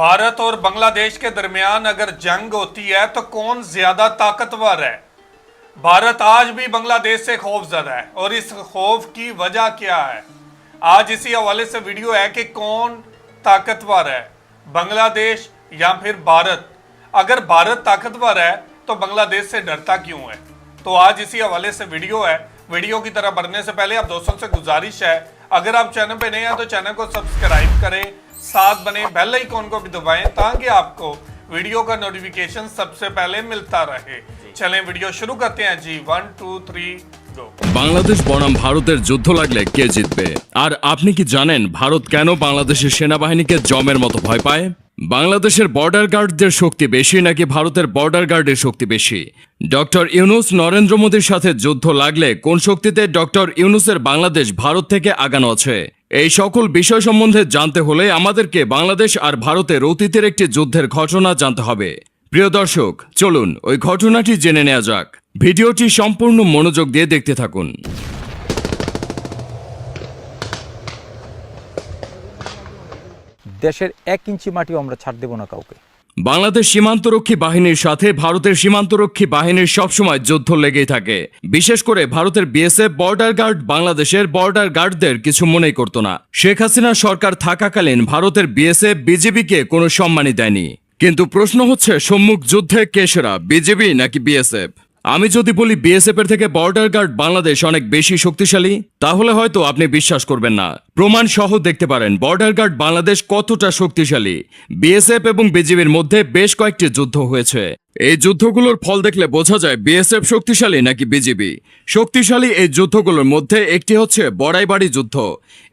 بھارت اور بنگلہ دیش کے درمیان اگر جنگ ہوتی ہے تو کون زیادہ طاقتور ہے؟ بھارت آج بھی بنگلہ دیش سے خوف زدہ ہے اور اس خوف کی وجہ کیا ہے؟ آج اسی حوالے سے ویڈیو ہے کہ کون طاقتور ہے، بنگلہ دیش یا پھر بھارت؟ اگر بھارت طاقتور ہے تو بنگلہ دیش سے ڈرتا کیوں ہے؟ تو آج اسی حوالے سے ویڈیو ہے۔ ویڈیو کی طرح بڑھنے سے پہلے آپ دوستوں سے گزارش ہے، اگر آپ چینل پہ نہیں ہیں تو چینل کو سبسکرائب کریں साथ बने bell icon को भी दबाएं ताकि आपको वीडियो का नोटिफिकेशन सबसे पहले मिलता रहे चलें वीडियो शुरू करते हैं जी one two three go Bangladesh বনাম ভারতের যুদ্ধ লাগলে কে জিতবে আর আপনি কি জানেন ভারত কেন বাংলাদেশের সেনাবাহিনীকে জমের মতো ভয় পায় বাংলাদেশের বর্ডার গার্ডদের শক্তি বেশি নাকি ভারতের বর্ডার গার্ডের শক্তি বেশি ডক্টর ইউনুস নরেন্দ্র মোদীর সাথে যুদ্ধ লাগলে কোন শক্তিতে ডক্টর ইউনুসের বাংলাদেশ ভারত থেকে আগানো আছে এই সকল বিষয় সম্বন্ধে জানতে হলে আমাদেরকে বাংলাদেশ আর ভারতের অতীতের একটি যুদ্ধের ঘটনা জানতে হবে। প্রিয় দর্শক, চলুন ওই ঘটনাটি জেনে নেওয়া যাক। ভিডিওটি সম্পূর্ণ মনোযোগ দিয়ে দেখতে থাকুন। দেশের এক ইঞ্চি মাটিও আমরা ছাড় দেব না কাউকে। বাংলাদেশ সীমান্তরক্ষী বাহিনীর সাথে ভারতের সীমান্তরক্ষী বাহিনীর সবসময় যুদ্ধ লেগেই থাকে। বিশেষ করে ভারতের বিএসএফ বর্ডার গার্ড বাংলাদেশের বর্ডার গার্ডদের কিছু মনেই করত না। শেখ হাসিনা সরকার থাকাকালীন ভারতের বিএসএফ বিজেপিকে কোনো সম্মানই দেয়নি। কিন্তু প্রশ্ন হচ্ছে, সম্মুখ যুদ্ধে কে সেরা বিজেপি নাকি বিএসএফ আমি যদি বলি বিএসএফ এর থেকে বর্ডার গার্ড বাংলাদেশ অনেক বেশি শক্তিশালী, তাহলে হয়তো আপনি বিশ্বাস করবেন না। প্রমাণ সহ দেখতে পারেন বর্ডার গার্ড বাংলাদেশ কতটা শক্তিশালী। বিএসএফ এবং বিজিবির মধ্যে বেশ কয়েকটি যুদ্ধ হয়েছে। এই যুদ্ধগুলোর ফল দেখলে বোঝা যায় বিএসএফ শক্তিশালী নাকি বিজিবি শক্তিশালী এই যুদ্ধগুলোর মধ্যে একটি হচ্ছে বড়াইবাড়ি যুদ্ধ।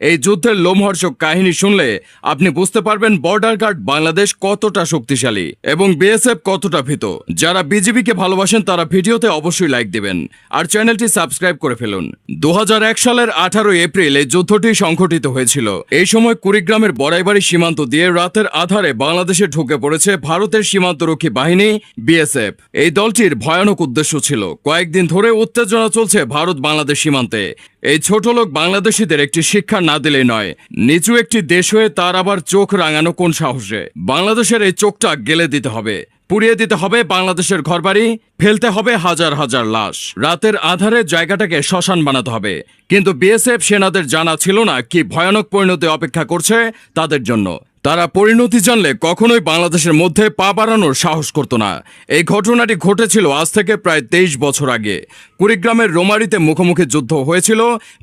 এই যুদ্ধের লোমহর্ষক কাহিনী শুনলে আপনি বুঝতে পারবেন বর্ডার গার্ড বাংলাদেশ কতটা শক্তিশালী এবং বিএসএফ কতটা ভীত। যারা বিজিবিকে ভালোবাসেন তারা ভিডিওতে অবশ্যই লাইক দিবেন। আর চ্যানেলটি সাবস্ক্রাইব করে ফেলুন। দু হাজার এক সালের আঠারো এপ্রিল এই যুদ্ধটি সংঘটিত হয়েছিল। এই সময় কুড়িগ্রামের বড়াইবাড়ি সীমান্ত দিয়ে রাতের আধারে বাংলাদেশে ঢুকে পড়েছে ভারতের সীমান্তরক্ষী বাহিনী, বিএসএফ। এই দলটির ভয়ানক উদ্দেশ্য ছিল, কয়েকদিন ধরে উত্তেজনা চলছে ভারত বাংলাদেশ সীমান্তে। এই ছোট লোক বাংলাদেশিদের একটি শিক্ষা না দিলেই নয়, নিচু একটি দেশ হয়ে তার আবার চোখ রাঙানো কোন সাহসে? বাংলাদেশের এই চোখটা গেলে দিতে হবে। পুড়িয়ে দিতে হবে বাংলাদেশের ঘরবাড়ি, ফেলতে হবে হাজার হাজার লাশ। রাতের আধারে জায়গাটাকে শ্মশান বানাতে হবে। কিন্তু বিএসএফ সেনাদের জানা ছিল না কি ভয়ানক পরিণতি অপেক্ষা করছে তাদের জন্য। তারা পরিণতি জানলে কখনোই বাংলাদেশের মধ্যে পা বাড়ানোর সাহস করত না। এই ঘটনাটি ঘটেছিল আজ থেকে প্রায় তেইশ বছর আগে। কুড়িগ্রামের রোমারিতে মুখোমুখি যুদ্ধ হয়েছিল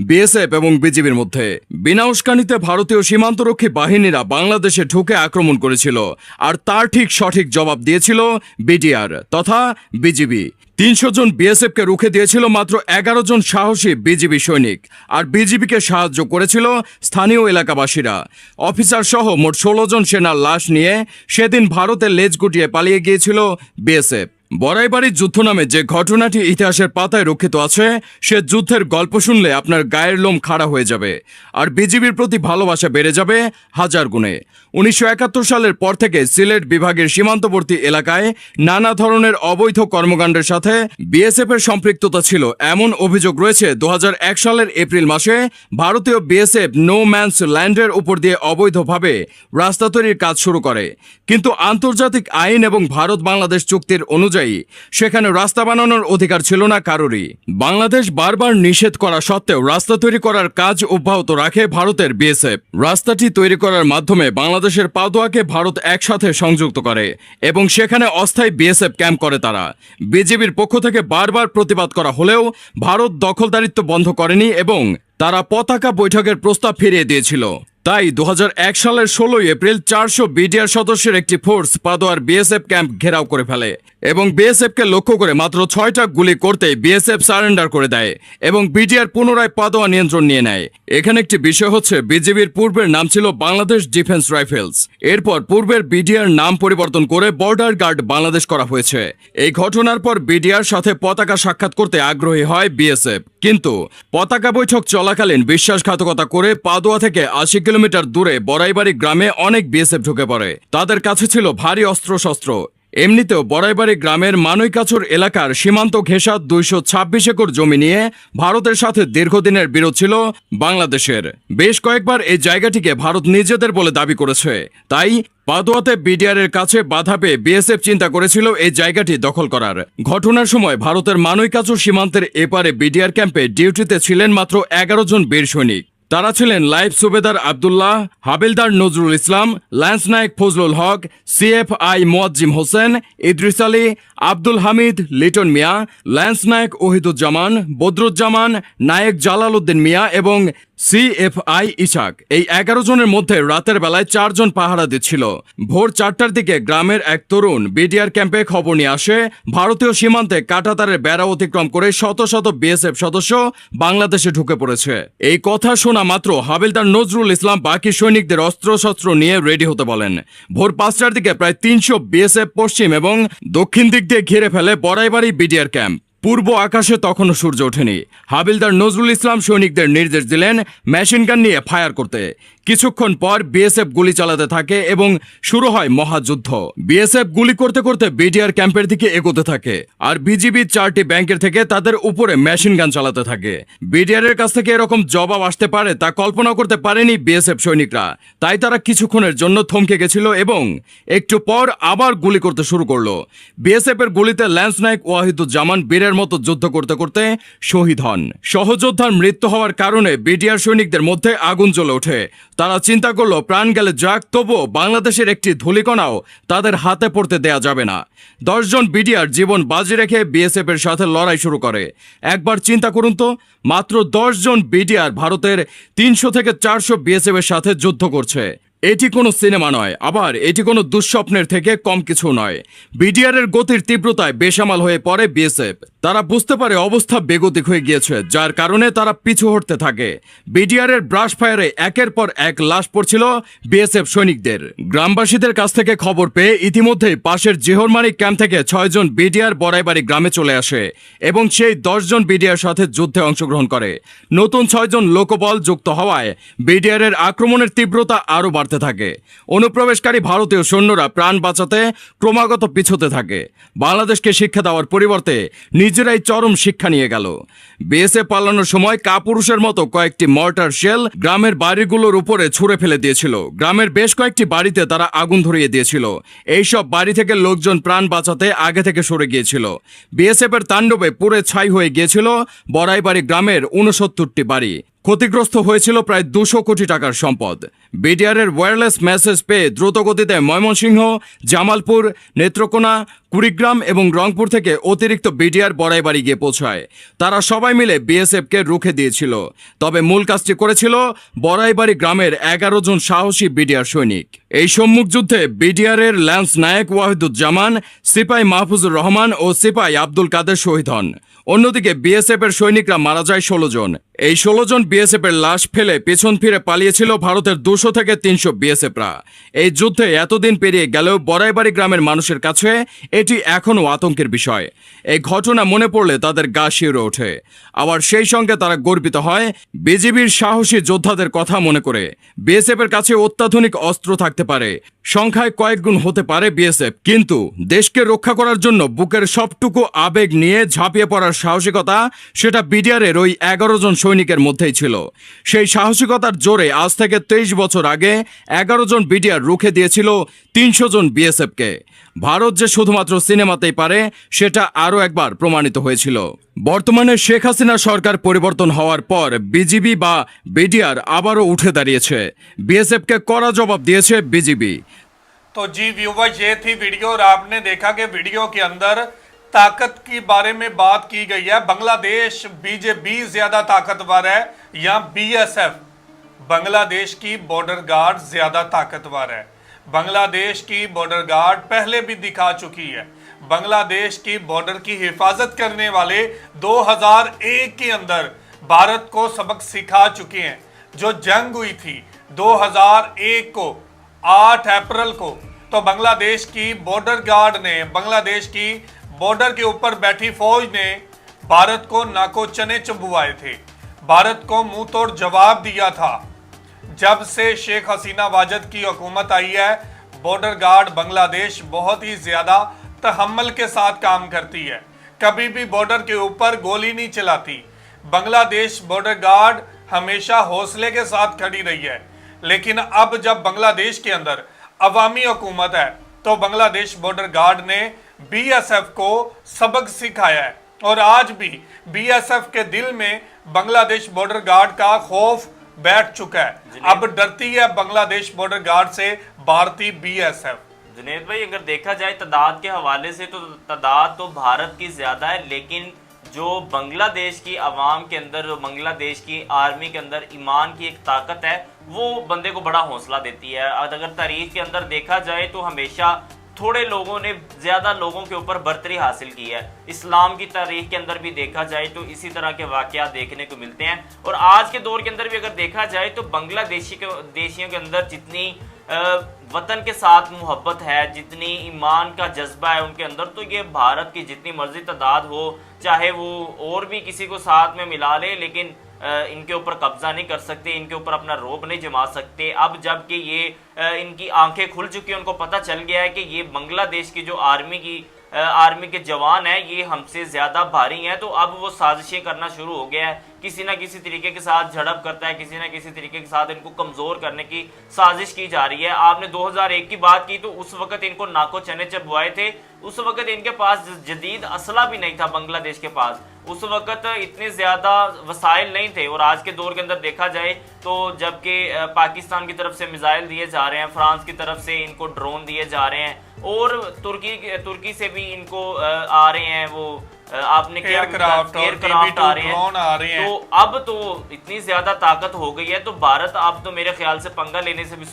বিএসএফ এবং বিজিবির মধ্যে। বিনা উস্কানিতে ভারতীয় সীমান্তরক্ষী বাহিনীরা বাংলাদেশে ঢুকে আক্রমণ করেছিল, আর তার ঠিক সঠিক জবাব দিয়েছিল বিডিআর তথা বিজিবি। তিনশো জন বিএসএফকে রুখে দিয়েছিল মাত্র এগারো জন সাহসী বিজিবি সৈনিক, আর বিজিবিকে সাহায্য করেছিল স্থানীয় এলাকাবাসীরা। অফিসার সহ মোট ষোলো জন সেনার লাশ নিয়ে সেদিন ভারতের লেজ গুটিয়ে পালিয়ে গিয়েছিল বিএসএফ। বড়াইবাড়ির যুদ্ধ নামে যে ঘটনাটি ইতিহাসের পাতায় রক্ষিত আছে, সে যুদ্ধের গল্প শুনলে আপনার গায়ের লোম খাড়া হয়ে যাবে। আর বিজিবির প্রতি ভালোবাসা বেড়ে যাবে হাজার গুণে। উনিশশো একাত্তর সালের পর থেকে সিলেট বিভাগের সীমান্তবর্তী এলাকায় নানা ধরনের অবৈধ কর্মকাণ্ডের সাথে বিএসএফ এর সম্পৃক্ততা ছিল। এমন অভিযোগ রয়েছে দু হাজার এক সালের এপ্রিল মাসে ভারতীয় বিএসএফ নো ম্যানস ল্যান্ডের উপর দিয়ে অবৈধভাবে রাস্তা তৈরির কাজ শুরু করে। কিন্তু আন্তর্জাতিক আইন এবং ভারত বাংলাদেশ চুক্তির অনুযায়ী সেখানে রাস্তা বানানোর অধিকার ছিল না কারোরই। বাংলাদেশ বারবার নিষেধ করা সত্ত্বেও রাস্তা তৈরি করার কাজ অব্যাহত রাখে ভারতের বিএসএফ। রাস্তাটি তৈরি করার মাধ্যমে বাংলাদেশের পাদোয়াকে ভারত একসাথে সংযুক্ত করে এবং সেখানে অস্থায়ী বিএসএফ ক্যাম্প করে তারা। বিজেপির পক্ষ থেকে বারবার প্রতিবাদ করা হলেও ভারত দখলদারিত্ব বন্ধ করেনি এবং তারা পতাকা বৈঠকের প্রস্তাব ফিরিয়ে দিয়েছিল। তাই দু হাজার এক সালের ষোলোই এপ্রিল চারশো বিডিআর সদস্যের একটি ফোর্স পাদোয়ার বিএসএফ ক্যাম্প ঘেরাও করে ফেলে এবং বিএসএফকে লক্ষ্য করে মাত্র ছয়টা গুলি করতে বিএসএফ সারেন্ডার করে দেয় এবং বিডিআর পুনরায় পাদোয়া নিয়ন্ত্রণ নিয়ে নেয়। এখানে একটি বিষয় হচ্ছে, বিজিবির পূর্বের নাম ছিল বাংলাদেশ ডিফেন্স রাইফেলস। এরপর পূর্বের বিডিআর নাম পরিবর্তন করে বর্ডার গার্ড বাংলাদেশ করা হয়েছে। এই ঘটনার পর বিডিআর সাথে পতাকা সাক্ষাৎ করতে আগ্রহী হয় বিএসএফ। কিন্তু পতাকা বৈঠক চলাকালীন বিশ্বাসঘাতকতা করে পাদোয়া থেকে আশি কিলোমিটার দূরে বড়াইবাড়ি গ্রামে অনেক বিএসএফ ঢুকে পড়ে। তাদের কাছে ছিল ভারী অস্ত্রশস্ত্র এমনিতেও বড়াইবাড়ি গ্রামের মানৈকাছর এলাকার সীমান্ত ঘেঁষা দুইশো ছাব্বিশ একর জমি নিয়ে ভারতের সাথে দীর্ঘদিনের বিরোধ ছিল বাংলাদেশের। বেশ কয়েকবার এই জায়গাটিকে ভারত নিজেদের বলে দাবি করেছে। তাই পাদুয়াতে বিডিআরের কাছে বাধা পেয়ে বিএসএফ চিন্তা করেছিল এই জায়গাটি দখল করার। ঘটনার সময় ভারতের মানৈকাছর সীমান্তের এপারে বিডিআর ক্যাম্পে ডিউটিতে ছিলেন মাত্র এগারো জন বীর সৈনিক। তারা ছিলেন লাইফ সুবেদার আবদুল্লাহ, হাবিলদার নজরুল ইসলাম, ল্যান্স নায়ক ফজলুল হক, সিএফআই মোয়াজ্জিম হোসেন, ইদ্রিস আলী, আব্দুল হামিদ, লিটন মিয়া, ল্যান্স নায়ক ওহিদুজ্জামান, বদরুজ্জামান, নায়ক জালাল উদ্দিন মিয়া এবং সিএফআই ইসাক এই এগারো জনের মধ্যে রাতের বেলায় চারজন পাহারা দিচ্ছিল। ভোর চারটার দিকে গ্রামের এক তরুণ বিডিআর ক্যাম্পে খবর নিয়ে আসে, ভারতীয় সীমান্তে কাটাতারের বেড়া অতিক্রম করে শত শত বিএসএফ সদস্য বাংলাদেশে ঢুকে পড়েছে। এই কথা শোনা মাত্র হাবিলদার নজরুল ইসলাম বাকি সৈনিকদের অস্ত্রশস্ত্র নিয়ে রেডি হতে বলেন। ভোর পাঁচটার দিকে প্রায় তিনশো বিএসএফ পশ্চিম এবং দক্ষিণ দিক দিয়ে ঘিরে ফেলে বড়াইবাড়ি বিডিআর ক্যাম্প। পূর্ব আকাশে তখনও সূর্য ওঠেনি। হাবিলদার নজরুল ইসলাম সৈনিকদের নির্দেশ দিলেন মেশিনগান নিয়ে ফায়ার করতে। কিছুক্ষণ পর বিএসএফ গুলি চালাতে থাকে এবং শুরু হয় মহাযুদ্ধ। বিএসএফ গুলি করতে করতে বিডিআর ক্যাম্পের দিকে এগোতে থাকে আর বিজিবি চারটি ব্যাংকের থেকে তাদের উপরে মেশিন গান চালাতে থাকে। বিডিআর এর কাছ থেকে এরকম জবাব আসতে পারে তা কল্পনা করতে পারেনি বিএসএফ সৈনিকরা। তাই তারা কিছুক্ষণের জন্য থমকে গেছিল এবং একটু পর আবার গুলি করতে শুরু করল। বিএসএফ এর গুলিতে ল্যান্স নায়ক ওয়াহিদুজ্জামান বীরের মতো যুদ্ধ করতে করতে শহীদ হন। সহযোদ্ধার মৃত্যু হওয়ার কারণে বিডিআর সৈনিকদের মধ্যে আগুন জ্বলে ওঠে। তারা চিন্তা করল, প্রাণ গেলে যাক, তবুও বাংলাদেশের একটি ধুলিকণাও তাদের হাতে পড়তে দেয়া যাবে না। দশজন বিডিআর জীবন বাজি রেখে বিএসএফের সাথে লড়াই শুরু করে। একবার চিন্তা করুন তো, মাত্র দশজন বিডিআর ভারতের তিনশো থেকে চারশো বিএসএফের সাথে যুদ্ধ করছে। এটি কোনো সিনেমা নয়, আবার এটি কোনো দুঃস্বপ্নের থেকে কম কিছু নয়। বিডিআর এর গতির তীব্রতায় বেসামাল হয়ে পড়ে বিএসএফ। তারা বুঝতে পারে অবস্থা বেগতিক হয়ে গিয়েছে, যার কারণে তারা পিছু হটতে থাকে। বিডিআর এর ব্রাশ ফায়ারে একের পর এক লাশ পড়ছিল বিএসএফ সৈনিকদের। গ্রামবাসীদের কাছ থেকে খবর পেয়ে ইতিমধ্যেই পাশের জিহরমারি ক্যাম্প থেকে ছয়জন বিডিআর বড়াইবাড়ি গ্রামে চলে আসে এবং সেই দশজন বিডিআর সাথে যুদ্ধে অংশগ্রহণ করে। নতুন ছয়জন লোকবল যুক্ত হওয়ায় বিডিআর এর আক্রমণের তীব্রতা আরও বাড়তে থাকে। অনুপ্রবেশকারী ভারতীয় সৈন্যরা প্রাণ বাঁচাতে ক্রমাগত পিছোতে থাকে। বাংলাদেশকে শিক্ষা দেওয়ার পরিবর্তে নিজেরাই চরম শিক্ষা নিয়ে গেল। বিএসএফ পালানোর সময় কাপুরুষের মতো কয়েকটি মর্টার শেল গ্রামের বাড়িগুলোর উপরে ছুঁড়ে ফেলে দিয়েছিল। গ্রামের বেশ কয়েকটি বাড়িতে তারা আগুন ধরিয়ে দিয়েছিল। এইসব বাড়ি থেকে লোকজন প্রাণ বাঁচাতে আগে থেকে সরে গিয়েছিল। বিএসএফ এর তাণ্ডবে পুরে ছাই হয়ে গিয়েছিল বড়াইবাড়ি গ্রামের উনসত্তরটি বাড়ি। ক্ষতিগ্রস্ত হয়েছিল প্রায় দুশো কোটি টাকার সম্পদ। বিডিআরের ওয়্যারলেস মেসেজ পেয়ে দ্রুতগতিতে ময়মনসিংহ, জামালপুর, নেত্রকোনা, কুড়িগ্রাম এবং রংপুর থেকে অতিরিক্ত বিডিআর বড়াইবাড়ি গিয়ে পৌঁছায়। তারা সবাই মিলে বিএসএফকে রুখে দিয়েছিল। তবে মূল কাজটি করেছিল বড়াইবাড়ি গ্রামের এগারো জন সাহসী বিডিআর সৈনিক। এই সম্মুখ যুদ্ধে বিডিআরের ল্যান্স নায়ক ওয়াহিদুজ্জামান, সিপাই মাহফুজুর রহমান ও সিপাই আব্দুল কাদের শহীদ হন। অন্যদিকে বিএসএফ এর সৈনিকরা মারা যায় ষোলো জন। এই ষোলো জন বিএসএফ এর লাশ ফেলে পেছন ফিরে পালিয়েছিল ভারতের দুশো থেকে তিনশো বিএসএফরা এই যুদ্ধে এতদিন পেরিয়ে গেলেও বড়াইবাড়ি গ্রামের মানুষের কাছে এটি এখনও আতঙ্কের বিষয়। এই ঘটনা মনে পড়লে তাদের গা শিউরে ওঠে। আবার সেই সঙ্গে তারা গর্বিত হয় বিজিবির সাহসী যোদ্ধাদের কথা মনে করে। বিএসএফ এর কাছে অত্যাধুনিক অস্ত্র থাকতে পারে। সংখ্যায় কয়েক গুণ হতে পারে বিএসএফ কিন্তু দেশকে রক্ষা করার জন্য বুকের সবটুকু আবেগ নিয়ে ঝাঁপিয়ে পড়ার সাহসিকতা সেটা বিডিআরের ওই এগারো জন সৈনিকের মধ্যেই ছিল সেই সাহসিকতার জোরে আজ থেকে তেইশ বছর আগে এগারো জন বিডিআর রুখে দিয়েছিল তিনশো জন বিএসএফকে ভারত যে শুধুমাত্র সিনেমাতেই পারে সেটা আরও একবার প্রমাণিত হয়েছিল বর্তমানে শেখ হাসিনা সরকার পরিবর্তন হওয়ার পর বিজিবি বা বিডিআর আবারও উঠে দাঁড়িয়েছে বিএসএফকে কড়া জবাব দিয়েছে বিজিবি तो जी व्यूवर ये थी वीडियो और आपने देखा कि वीडियो के अंदर طاقت کی بارے میں بات کی گئی ہے۔ بنگلہ دیش بی جے بی زیادہ طاقتور ہے یا بی ایس ایف؟ بنگلہ دیش کی بورڈر گارڈ زیادہ طاقتور ہے۔ بنگلہ دیش کی بورڈر گارڈ پہلے بھی دکھا چکی ہے۔ بنگلہ دیش کی بورڈر کی حفاظت کرنے والے دو ہزار ایک کے اندر بھارت کو سبق سکھا چکے ہیں۔ جو جنگ ہوئی تھی دو ہزار ایک کو، آٹھ اپریل کو، تو بنگلہ دیش کی بورڈر گارڈ نے بنگلہ دیش کی بارڈر کے اوپر بیٹھی فوج نے بھارت کو ناکو چنے چبوائے تھے۔ بھارت کو منہ توڑ جواب دیا تھا۔ جب سے شیخ حسینہ واجد کی حکومت آئی ہے، بارڈر گارڈ بنگلہ دیش بہت ہی زیادہ تحمل کے ساتھ کام کرتی ہے۔ کبھی بھی بارڈر کے اوپر گولی نہیں چلاتی۔ بنگلہ دیش بارڈر گارڈ ہمیشہ حوصلے کے ساتھ کھڑی رہی ہے۔ لیکن اب جب بنگلہ دیش کے اندر عوامی حکومت ہے، تو بنگلہ دیش بارڈر گارڈ نے بی ایس ایف کو سبق سکھایا ہے۔ اور آج بھی بی ایس ایف کے دل میں بنگلہ دیش بورڈر گارڈ کا خوف بیٹھ چکا ہے۔ اب ڈرتی ہے بنگلہ دیش بورڈر گارڈ سے بھارتی بی ایس ایف جنید بھائی اگر دیکھا جائے تعداد کے حوالے سے تو تعداد تو بھارت کی زیادہ ہے لیکن جو بنگلہ دیش کی عوام کے اندر جو بنگلہ دیش کی آرمی کے اندر ایمان کی ایک طاقت ہے وہ بندے کو بڑا حوصلہ دیتی ہے۔ اگر تاریخ کے اندر دیکھا جائے تو ہمیشہ تھوڑے لوگوں نے زیادہ لوگوں کے اوپر برتری حاصل کی ہے۔ اسلام کی تاریخ کے اندر بھی دیکھا جائے تو اسی طرح کے واقعات دیکھنے کو ملتے ہیں۔ اور آج کے دور کے اندر بھی اگر دیکھا جائے تو بنگلہ دیشی کے دیشیوں کے اندر جتنی وطن کے ساتھ محبت ہے، جتنی ایمان کا جذبہ ہے ان کے اندر، تو یہ بھارت کی جتنی مرضی تعداد ہو، چاہے وہ اور بھی کسی کو ساتھ میں ملا لے، لیکن ان کے اوپر قبضہ نہیں کر سکتے، ان کے اوپر اپنا روب نہیں جما سکتے۔ اب جبکہ یہ ان کی آنکھیں کھل چکی ہیں، ان کو پتہ چل گیا ہے کہ یہ بنگلہ دیش کی جو آرمی کی آرمی کے جوان ہیں، یہ ہم سے زیادہ بھاری ہیں۔ تو اب وہ سازشیں کرنا شروع ہو گیا ہے۔ کسی نہ کسی طریقے کے ساتھ جھڑپ کرتا ہے، کسی نہ کسی طریقے کے ساتھ ان کو کمزور کرنے کی سازش کی جا رہی ہے۔ آپ نے دو ہزار ایک کی بات کی تو اس وقت ان کو ناکو چنے چبوائے تھے۔ اس وقت ان کے پاس جدید اسلحہ بھی نہیں تھا بنگلہ دیش کے پاس۔ اس وقت اتنے زیادہ وسائل نہیں تھے اور آج کے دور کے اندر دیکھا جائے تو جبکہ پاکستان کی طرف سے میزائل دیے جا رہے ہیں فرانس کی طرف سے ان کو ڈرون دیے جا رہے ہیں اور ترکی ترکی سے بھی ان کو آ رہے ہیں وہ آپ نے کیا ایئر آ رہے ہیں۔ تو اب تو اتنی زیادہ طاقت ہو گئی ہے تو بھارت اب تو میرے خیال سے پنگا لینے سے بھی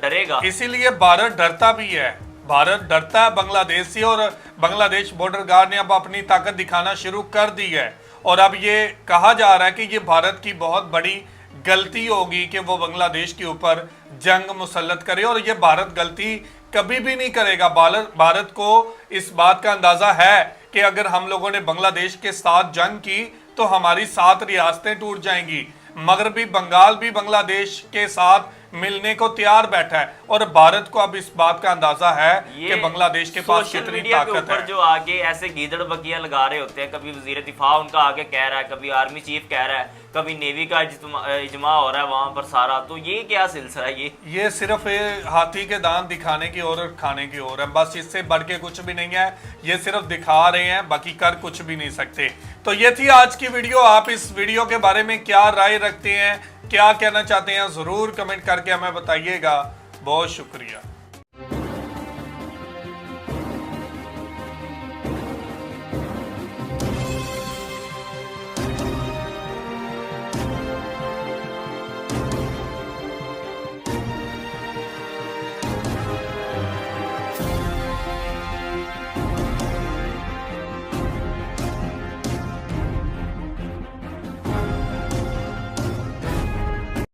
ڈرے گا۔ اسی لیے بھارت ڈرتا بھی ہے۔ بھارت ڈرتا ہے، بنگلہ دیش سے اور بنگلہ دیش بورڈر گارڈ نے اب اپنی طاقت دکھانا شروع کر دی ہے۔ اور اب یہ کہا جا رہا ہے کہ یہ بھارت کی بہت بڑی غلطی ہوگی کہ وہ بنگلہ دیش کے اوپر جنگ مسلط کرے، اور یہ بھارت غلطی کبھی بھی نہیں کرے گا۔ بھارت کو اس بات کا اندازہ ہے کہ اگر ہم لوگوں نے بنگلہ دیش کے ساتھ جنگ کی تو ہماری سات ریاستیں ٹوٹ جائیں گی۔ مغربی بنگال بھی بنگلہ دیش کے ساتھ ملنے کو تیار بیٹھا ہے اور بھارت کو اب اس بات کا اندازہ ہے کہ بنگلہ دیش کے پاس کتنی طاقت ہے سوشل میڈیا کے اوپر جو آگے ایسے گیدڑ بگیاں لگا رہے ہوتے ہیں کبھی وزیر دفاع ان کا آگے کہہ رہا ہے کبھی آرمی چیف کہہ رہا ہے کبھی نیوی کا اجماع ہو رہا ہے وہاں پر سارا تو یہ کیا سلسلہ ہے یہ؟ یہ صرف ہاتھی کے دان دکھانے کی اور کھانے کی اور ہے بس اس سے بڑھ کے کچھ بھی نہیں ہے یہ صرف دکھا رہے ہیں باقی کر کچھ بھی نہیں سکتے۔ تو یہ تھی آج کی ویڈیو آپ اس ویڈیو کے بارے میں کیا رائے رکھتے ہیں؟ کیا کہنا چاہتے ہیں ضرور کمنٹ کر کے ہمیں بتائیے گا۔ بہت شکریہ۔